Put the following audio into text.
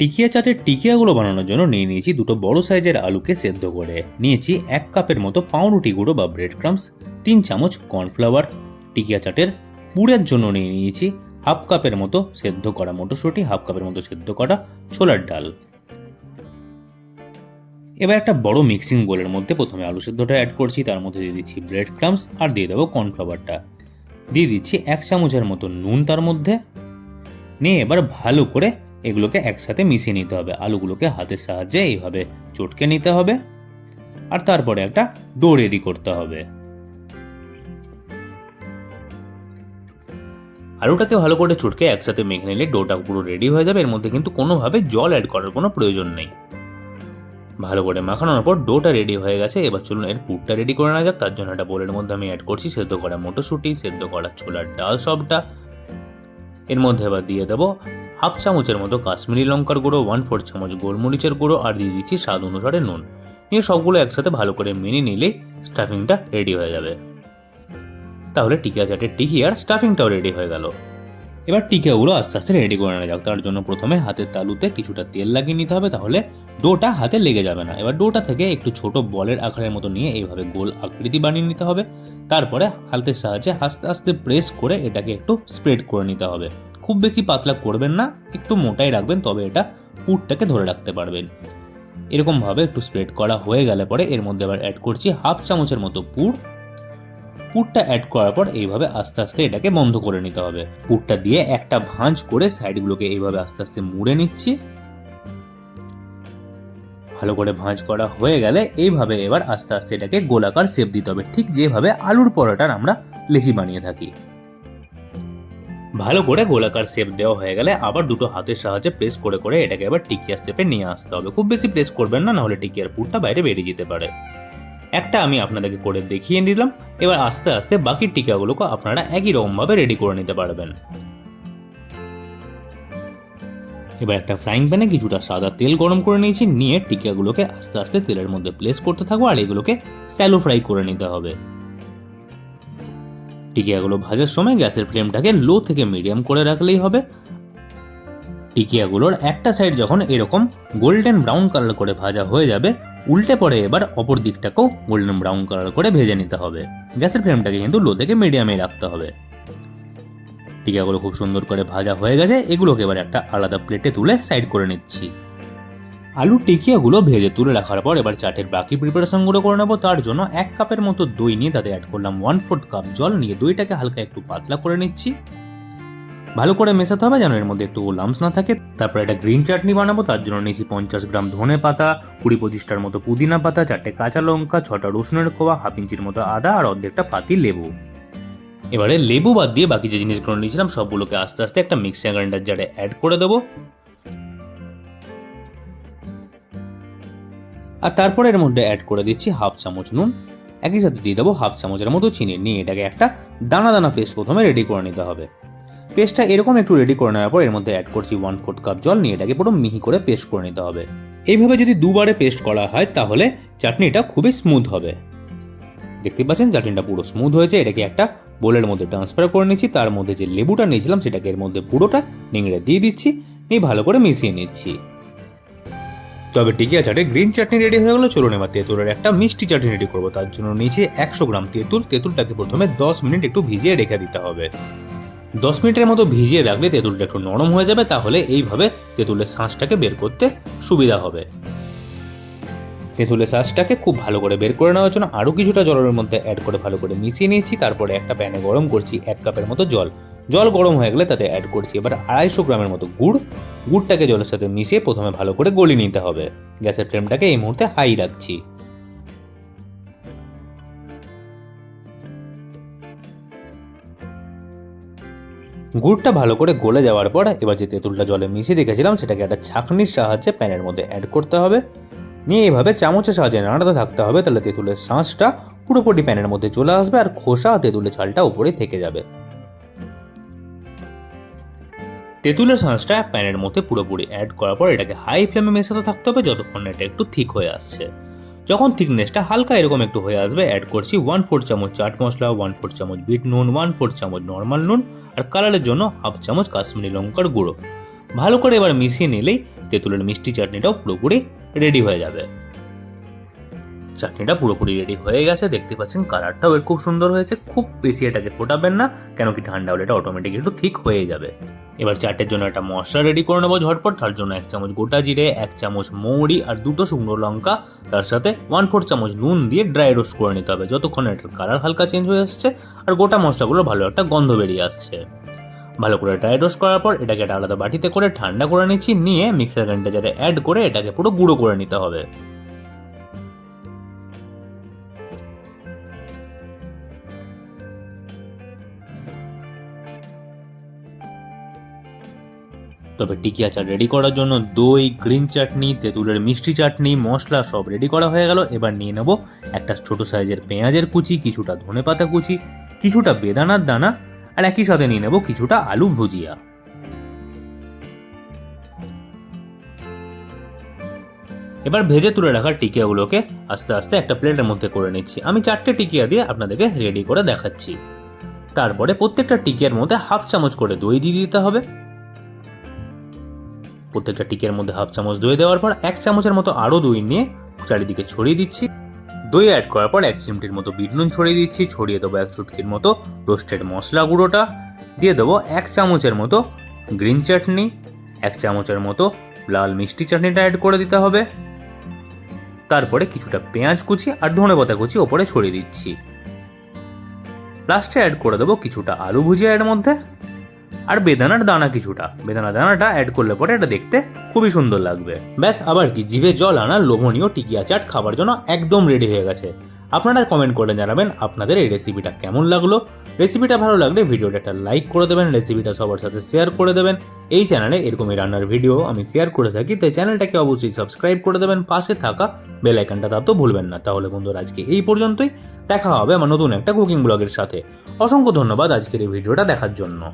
টিকিয়া চাটের টিকিয়াগুলো বানানোর জন্য নিয়ে নিয়েছি দুটো বড় সাইজের আলুকে সেদ্ধ করে। নিয়েছি এক কাপের মতো পাউরুটি গুঁড়ো বা ব্রেড ক্রামস তিন চামচ কর্নফ্লাওয়ার টিকিয়া চাটের পুরের জন্য নিয়ে নিয়েছি হাফ কাপের মতো সেদ্ধ করা মটরশুঁটি, হাফ কাপের মতো সেদ্ধ করা ছোলার ডাল। এবার একটা বড় মিক্সিং বোলের মধ্যে প্রথমে আলু সেদ্ধটা অ্যাড করছি, তার মধ্যে দিয়ে দিচ্ছি ব্রেড ক্রামস আর দিয়ে দেবো কর্নফ্লাওয়ারটা দিয়ে দিচ্ছি এক চামচের মতো নুন তার মধ্যে। নিয়ে এবার ভালো করে এগুলোকে একসাথে মিশিয়ে নিতে হবে। আলুগুলোকে হাতের সাহায্যে এইভাবে চটকে নিতে হবে। আর তারপরে একটা ডো রেডি করতে হবে। আলুটাকে ভালো করে চটকে একসাথে মেখে নিলে ডোটা পুরো রেডি হয়ে যাবে। এর মধ্যে কিন্তু কোনোভাবে জল অ্যাড করার কোনো প্রয়োজন নেই। ভালো করে মাখানোর পর ডোটা রেডি হয়ে গেছে। এবার চলুন এর পুরটা রেডি করে নেওয়া যাক। তার জন্য একটা বোলের মধ্যে আমি অ্যাড করছি। সেদ্ধ করা মটরশুঁটি, সেদ্ধ করা ছোলার ডাল সবটা। এর মধ্যে এবার দিয়ে দেবো হাফ চামচের মতো কাশ্মীরি লঙ্কার গুঁড়ো ওয়ান ফোর চামচ গোলমরিচের গুঁড়ো আর দিয়ে দিচ্ছি স্বাদ অনুসারে নুন। নিয়ে সবগুলো একসাথে ভালো করে মেনে নিলেই স্টাফিংটা রেডি হয়ে যাবে। তাহলে টিকা চাটের টিকি আর স্টাফিংটাও রেডি হয়ে গেল। এবার টিকাগুলো আস্তে আস্তে রেডি করে নেওয়া যাক। তার জন্য প্রথমে হাতের তালুতে কিছুটা তেল লাগিয়ে নিতে হবে, তাহলে ডোটা হাতে লেগে যাবে না। এবার ডোটা থেকে একটু ছোট বলের আকারের মতো নিয়ে এইভাবে গোল আকৃতি বানিয়ে নিতে হবে। তারপরে হাতের সাহায্যে আস্তে আস্তে প্রেস করে এটাকে একটু স্প্রেড করে নিতে হবে। খুব বেশি পাতলা করবেন না, একটু মোটাই রাখবেন, তবে এটা পুরটাকে ধরে রাখতে পারবেন। এরকমভাবে একটু স্প্রেড করা হয়ে গেলে পরে এর মধ্যে আবার অ্যাড করছি হাফ চামচের মতো পুর। পুরটা অ্যাড করার পর এইভাবে আস্তে আস্তে এটাকে বন্ধ করে নিতে হবে। পুরটা দিয়ে একটা ভাঁজ করে সাইডগুলোকে এইভাবে আস্তে আস্তে মুড়ে নিচ্ছি। ভালো করে ভাঁজ করা হয়ে গেলে এইভাবে এবার আস্তে আস্তে এটাকে গোলাকার শেপ দিতে হবে। ঠিক যেভাবে আলুর পরোটার আমরা লেচি বানিয়ে থাকি। ভালো করে গোলাকার শেপ দেওয়া হয়ে গেলে আবার দুটো হাতের সাহায্যে প্রেস করে করে এটাকে এবার টিকিয়ার শেপে নিয়ে আসতে হবে। খুব বেশি প্রেস করবেন না, নাহলে টিকিয়ার পুরটা বাইরে বেরিয়ে যেতে পারে। একটা আমি আপনাদেরকে করে দেখিয়ে দিলাম। এবার আস্তে আস্তে বাকি টিকাগুলোকে আপনারা একই রকমভাবে রেডি করে নিতে পারবেন। এবার একটা ফ্রাইং প্যানে কিছুটা সাদা তেল গরম করে নিয়েছি, নিয়ে টিকাগুলোকে আস্তে আস্তে তেলের মধ্যে প্লেস করতে থাকব আর এগুলোকে স্যালো ফ্রাই করে নিতে হবে। টিকিয়াগুলো ভাজার সময় গ্যাসের ফ্লেমটাকে লো থেকে মিডিয়াম করে রাখলেই হবে। টিকিয়াগুলোর একটা সাইড যখন এরকম গোল্ডেন ব্রাউন কালার করে ভাজা হয়ে যাবে, উল্টে পরে এবার অপর দিকটাকেও গোল্ডেন ব্রাউন কালার করে ভেজে নিতে হবে। গ্যাসের ফ্লেমটাকে কিন্তু লো থেকে মিডিয়ামে রাখতে হবে। টিকাগুলো খুব সুন্দর করে ভাজা হয়ে গেছে, এগুলোকে এবার একটা আলাদা প্লেটে তুলে সাইড করে নিচ্ছি। আলু টিকিয়াগুলো ভেজে তুলে রাখার পর এবার চাটের বাকি প্রিপারেশনগুলো করে নেব। তার জন্য এক কাপের মতো দই নিয়ে তাতে অ্যাড করলাম ওয়ান ফোর্থ কাপ জল। নিয়ে দইটাকে হালকা একটু পাতলা করে নিচ্ছি। ভালো করে মেশাতে হবে যেন এর মধ্যে একটু লামস না থাকে। তারপর একটা গ্রিন চাটনি বানাবো। তার জন্য নিয়েছি পঞ্চাশ গ্রাম ধনে পাতা, কুড়ি পঁচিশটার মতো পুদিনা পাতা, চারটে কাঁচা লঙ্কা, ছটা রসুনের কোয়া, হাফ ইঞ্চির মতো আদা আর অর্ধেকটা পাতি লেবু। এবারে লেবু বাদ দিয়ে বাকি যে জিনিসগুলো নিয়েছিলাম, সবগুলোকে আস্তে আস্তে একটা মিক্সার গ্রাইন্ডার জারে অ্যাড করে দেবো। আর তারপরে এর মধ্যে অ্যাড করে দিচ্ছি হাফ চামচ নুন। একই সাথে দিয়ে দেবো হাফ চামচের মতো চিনি। নিয়ে এটাকে একটা দানা দানা পেস্ট প্রথমে রেডি করে নিতে হবে। পেস্টটা এরকম একটু রেডি করে নেওয়ার পর এর মধ্যে অ্যাড করছি ওয়ান ফোর্থ কাপ জল। নিয়ে এটাকে পুরো মিহি করে পেস্ট করে নিতে হবে। এইভাবে যদি দুবারে পেস্ট করা হয়, তাহলে চাটনিটা খুবই স্মুথ হবে। দেখতে পাচ্ছেন? চাটনিটা পুরো স্মুথ হয়েছে। এটাকে একটা বোলের মধ্যে ট্রান্সফার করে নিচ্ছি। তার মধ্যে যে লেবুটা নিয়েছিলাম, সেটাকে এর মধ্যে পুরোটা নিংড়ে দিয়ে দিচ্ছি। নিয়ে ভালো করে মিশিয়ে নিচ্ছি। তবে টিকিয়া চাটে গ্রিন চাটনি রেডি হয়ে গেলো। চলুন এবার তেঁতুলের একটা মিষ্টি চাটনি রেডি করব। তার জন্য নিচে একশো গ্রাম তেঁতুল। তেঁতুলটাকে প্রথমে দশ মিনিট একটু ভিজিয়ে রেখে দিতে হবে। দশ মিনিটের মতো ভিজিয়ে রাখলে তেঁতুলটা একটু নরম হয়ে যাবে। তাহলে এইভাবে তেঁতুলের শাঁসটাকে বের করতে সুবিধা হবে। তেঁতুলের শাঁসটাকে খুব ভালো করে বের করে নেওয়ার জন্য আরও কিছুটা জলের মধ্যে অ্যাড করে ভালো করে মিশিয়ে নিয়েছি। তারপরে একটা প্যানে গরম করছি এক কাপের মতো জল। জল গরম হয়ে গেলে তাতে অ্যাড করছি। এবার আড়াইশো গ্রামের মতো গুড়। গুড়টাকে জলের সাথে মিশিয়ে প্রথমে ভালো করে গলিয়ে নিতে হবে। গ্যাসের ফ্লেমটাকে এই মুহূর্তে হাই রাখছি। গুড়টা ভালো করে গলে যাওয়ার পর এবার যে তেঁতুলটা জলে মিশিয়ে রেখেছিলাম, সেটাকে একটা ছাঁকনির সাহায্যে প্যানের মধ্যে অ্যাড করতে হবে। নিয়ে এইভাবে চামচের সাহায্যে নাড়াতে থাকতে হবে, তাহলে তেঁতুলের শাঁসটা পুরোপুরি প্যানের মধ্যে চলে আসবে আর খোসা তেঁতুলের ছালটা উপরে থেকে যাবে। তেঁতুলের শাঁসটা প্যানের মধ্যে পুরোপুরি অ্যাড করার পর এটাকে হাই ফ্লেমে মেশাতে থাকতে হবে যতক্ষণ এটা একটু ঠিক হয়ে আসছে। যখন থিকনেসটা হালকা এরকম একটু হয়ে আসবে অ্যাড করছি ওয়ান ফোর চামচ চাট মশলা ওয়ান ফোর চামচ বিট নুন ওয়ান ফোর চামচ নর্মাল নুন আর কালারের জন্য হাফ চামচ কাশ্মীরি লঙ্কার গুঁড়ো। ভালো করে এবার মিশিয়ে নিলেই তেঁতুলের মিষ্টি চাটনিটাও পুরোপুরি রেডি হয়ে যাবে। চাটনিটা পুরোপুরি রেডি হয়ে গেছে। দেখতে পাচ্ছেন কালারটাও এর খুব সুন্দর হয়েছে। খুব বেশি এটাকে ফোটাবেন না, কেন কি ঠান্ডা হলে এটা অটোমেটিক একটু ঠিক হয়ে যাবে। এবার চাটের জন্য একটা মশলা রেডি করে নেব ঝটপট। তার জন্য এক চামচ গোটা জিরে, এক চামচ মৌরি আর দুটো শুকনো লঙ্কা। তার সাথে ওয়ান ফোর চামচ নুন দিয়ে ড্রাই রোস্ট করে নিতে হবে, যতক্ষণ এটার কালার হালকা চেঞ্জ হয়ে আসছে আর গোটা মশলাগুলো ভালো একটা গন্ধ বেরিয়ে আসছে। ভালো করে ড্রাই রোস্ট করার পর এটাকে একটা আলাদা বাটিতে করে ঠান্ডা করে নিচ্ছি। নিয়ে মিক্সার গ্রাইন্ডারে অ্যাড করে এটাকে পুরো গুঁড়ো করে নিতে হবে। তবে টিকিয়া চাট রেডি করার জন্য দই গ্রিন চাটনি তেঁতুলের মিষ্টি চাটনি, মশলা সব রেডি করা হয়ে গেল। এবার নিয়ে নেব একটা ছোট সাইজের পেঁয়াজের কুচি, কিছুটা ধনেপাতা কুচি, কিছুটা বেদানার দানা, আর একই সাথে নিয়ে নেব কিছুটা আলু ভুজিয়া। এবার ভেজে তুলে রাখা টিকিয়াগুলোকে আস্তে আস্তে একটা প্লেটের মধ্যে করে নিচ্ছি। আমি চারটে টিকিয়া দিয়ে আপনাদেরকে রেডি করে দেখাচ্ছি। তারপরে প্রত্যেকটা টিকিয়ার মধ্যে হাফ চামচ করে দই দিয়ে দিতে হবে। প্রত্যেকটা টিকের মধ্যে হাফ চামচ দই দেওয়ার পর এক চামচের মতো আরও দই নিয়ে চারিদিকে ছড়িয়ে দিচ্ছি। দই অ্যাড করার পর এক চিমটির মতো বিট নুন ছড়িয়ে দিচ্ছি। ছড়িয়ে দেবো এক চুটকির মতো রোস্টেড মশলা গুঁড়োটা। দিয়ে দেবো এক চামচের মতো গ্রিন চাটনি এক চামচের মতো লাল মিষ্টি চাটনিটা অ্যাড করে দিতে হবে। তারপরে কিছুটা পেঁয়াজ কুচি আর ধনে পাতা কুচি ওপরে ছড়িয়ে দিচ্ছি। লাস্টে অ্যাড করে দেবো কিছুটা আলু ভুজিয়া এর মধ্যে। আর বেদানার দানা কিছুটা। বেদানা দানাটা অ্যাড করলে পরে এটা দেখতে খুবই সুন্দর লাগবে। ব্যাস, আবার কি? জিভে জল আনা লোভনীয় টিকিয়া চাট খাবার জন্য একদম রেডি হয়ে গেছে। আপনারা কমেন্ট করে জানাবেন আপনাদের এই রেসিপিটা কেমন লাগল। রেসিপিটা ভালো লাগলে ভিডিওটা একটা লাইক করে দেবেন রেসিপিটা সবার সাথে শেয়ার করে দেবেন। এই চ্যানেলে এরকমই রান্নার ভিডিও আমি শেয়ার করে থাকি, তাই চ্যানেলটাকে অবশ্যই সাবস্ক্রাইব করে দেবেন। পাশে থাকা বেল আইকনটা তো ভুলবেন না। তাহলে বন্ধুরা, আজকে এই পর্যন্তই। দেখা হবে আমার নতুন একটা কুকিং ব্লগের সাথে। অসংখ্য ধন্যবাদ আজকের এই ভিডিওটা দেখার জন্য।